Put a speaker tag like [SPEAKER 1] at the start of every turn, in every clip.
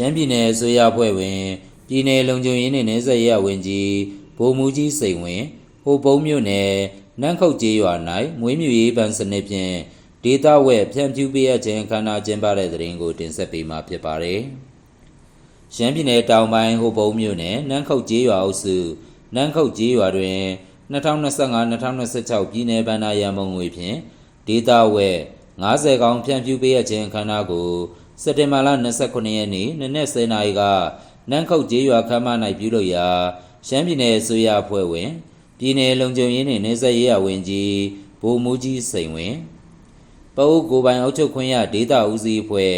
[SPEAKER 1] ရှမ်းပြည်နယ်အစိုးရအဖွဲ့ဝင်ပြည်နယ်လုံခြုံရေးနှင့်နယ်စပ်ရေးဝန်ကြီးဗိုလ်မှူးကြီးစိန်ဝင်ဟိုပုံးမြို့နယ်နန်းခုတ်ကျေးရွာ၌မွေးမြူရေးဗန်စနစ်ဖြင့်ဒေတာဝဲဖြန့်ဖြူးပေးအပ်ခြင်းအခမ်းအနားကျင်းပတဲ့တဲ့ရင်ကိုတင်ဆက်ပေးမှာဖြစ်ပါတယ်။ရှမ်းပြည်နယ်တောင်ပိုင်းဟိုပုံးမြို့နယ်နန်းခုတ်ကျေးရွာအုပ်စုနန်းခုတ်ကျေးရွာတွင်2025-2026ပြည်နယ်ဗန္ဒာရန်မုံငွေဖြင့်ဒေတာဝဲ90ကောင်ဖြန့်ဖြူးပေးအပ်ခြင်းအခမ်းအနားကို စက်တင်ဘာလ29ရက်နေ့နနက်10:00နာရီကနန်းခုတ်ကျေးရွာခမ်းမ၌ပြုလုပ်ရာရှမ်းပြည်နယ်အစိုးရအဖွဲ့ဝင်ပြည်နယ်လုံခြုံရေးနှင့်နေဆက်ရေးအဝင်ကြီးဗိုလ်မှူးကြီးစိန်ဝင်ပအုပ်ကိုယ်ပိုင်အုပ်ချုပ်ခွင့်ရဒေတာဦးစီးအဖွဲ့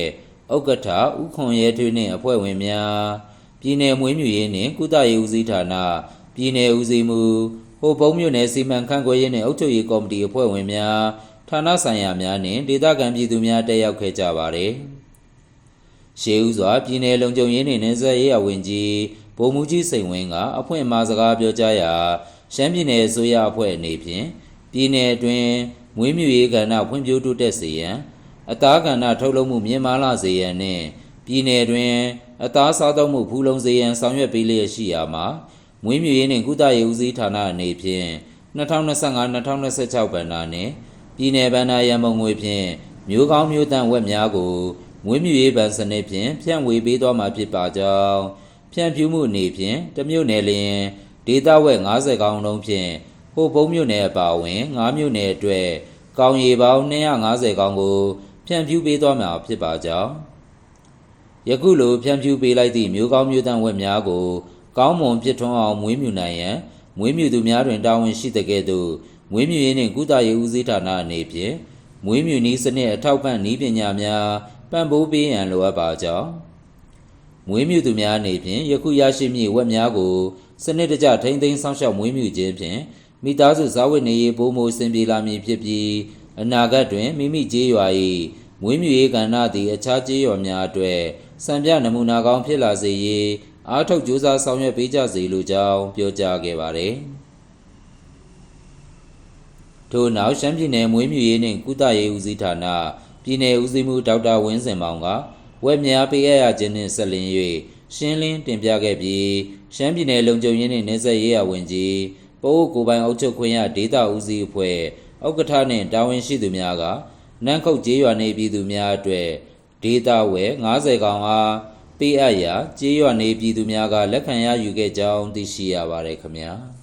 [SPEAKER 1] ဥက္ကဋ္ဌဦးခွန်ရဲထွေးနှင့်အဖွဲ့ဝင်များပြည်နယ်မွေးမြူရေးနှင့်ကုသရေးဦးစီးဌာနပြည်နယ်ဦးစီးမှုဟိုပုံးမြို့နယ်စီမံခန့်ခွဲရေးနှင့်အုပ်ချုပ်ရေးကော်မတီအဖွဲ့ဝင်များဌာနဆိုင်ရာများနှင့်ဒေသခံပြည်သူများတက်ရောက်ခဲ့ကြပါသည် ရှေးဦးစွာပြည်နယ်လုံခြုံရေးနှင့်နေဆက်ရေးအဝင်ကြီးဗိုလ်မှူးကြီးစိန်ဝင်းကအဖွင့်အမှာစကားပြောကြားရာရှမ်းပြည်နယ်အစိုးရအဖွဲ့အနေဖြင့်ပြည်နယ်အတွင်းမွေးမြူရေးကဏ္ဍဖွံ့ဖြိုးတိုးတက်စေရန်အသားကဏ္ဍထုတ်လုပ်မှုမြင့်မားလာစေရန်နှင့်ပြည်နယ်တွင်အသားစားသုံးမှုဖူးလုံစေရန်ဆောင်ရွက်ပေးလျက်ရှိရာမှာမွေးမြူရေးနှင့်ကုသရေးဦးစီးဌာနအနေဖြင့်2025-2026ဘဏ္ဍာနှင့်ပြည်နယ်ဗဏ္ဍာရန်ပုံငွေဖြင့်မျိုးကောင်းမျိုးတန့်ဝက်များကို မွေးမြူရေးဗန်စနစ်ဖြင့်ဖြန့်ဝေပေးသွားမှာဖြစ်ပါကြောင်းဖြန့်ဖြူးမှုအနေဖြင့်တမျိုးနယ်လျင်ဒေတာဝက်90ကောင်းလုံးဖြင့်ဟိုပုံးမြို့နယ်အပါအဝင်9မြို့နယ်အတွက်ကောင်းရီပေါင်း250ကောင်းကိုဖြန့်ဖြူးပေးသွားမှာဖြစ်ပါကြောင်းယခုလိုဖြန့်ဖြူးပေးလိုက်သည့်မျိုးကောင်းမျိုးတန့်ဝက်များကို ကောင်းမွန်ပြည့်ထွန်းအောင်မွေးမြူနိုင်ရန်မွေးမြူသူများတွင်တာဝန်ရှိတဲ့ကဲ့သို့မွေးမြူရေးနှင့်ကုသရေးဦးစီးဌာနအနေဖြင့်မွေးမြူနည်းစနစ်အထောက်ပံ့နည်းပညာများ ပံ့ပိုးပေးရန်လိုအပ်ပါကြောင်းမွေးမြူသူများအနေဖြင့်ယခုရရှိမည့်ဝက်များကိုစနစ်တကျထိန်းသိမ်းစောင့်ရှောက်မွေးမြူခြင်းဖြင့်မိသားစုဇာဝတ်နေရေးပိုမိုအဆင်ပြေလာမည်ဖြစ်ပြီးအနာဂတ်တွင်မိမိကျေးရွာ၏မွေးမြူရေးကဏ္ဍသည်အခြားကျေးရွာများအတွက်စံပြနမူနာကောင်းဖြစ်လာစေရေးအားထုတ်ကြိုးစားဆောင်ရွက်ပေးကြစေလိုကြောင်းပြောကြားခဲ့ပါသည်ထို့နောက်ရှမ်းပြည်နယ်မွေးမြူရေးနှင့်ကုသရေးဦးစီးဌာန ပြည်내ဦးစီးမှုဒေါက်တာဝင်းစင်မောင်ကဝက်များပေးအပ်ရခြင်းနှင့်ဆက်လင်း၍ရှင်းလင်းတင်ပြခဲ့ပြီးရှမ်းပြည်နယ်လုံခြုံရေးနှင့်နေဆက်ရေးရဝင်ကြီးပိုးကိုပိုင်အုပ်ချုပ်ခွင့်ရဒေတာဦးစီးအဖွဲ့ဥက္ကဋ္ဌနှင့်တာဝန်ရှိသူများကနန်းခုတ်ကျေးရွာနေပြည်သူများအတွက်ဒေတာဝဲ90ကောင်အားပေးအပ်ရာကျေးရွာနေပြည်သူများကလက်ခံရယူခဲ့ကြောင်းသိရှိရပါတယ်ခင်ဗျာ။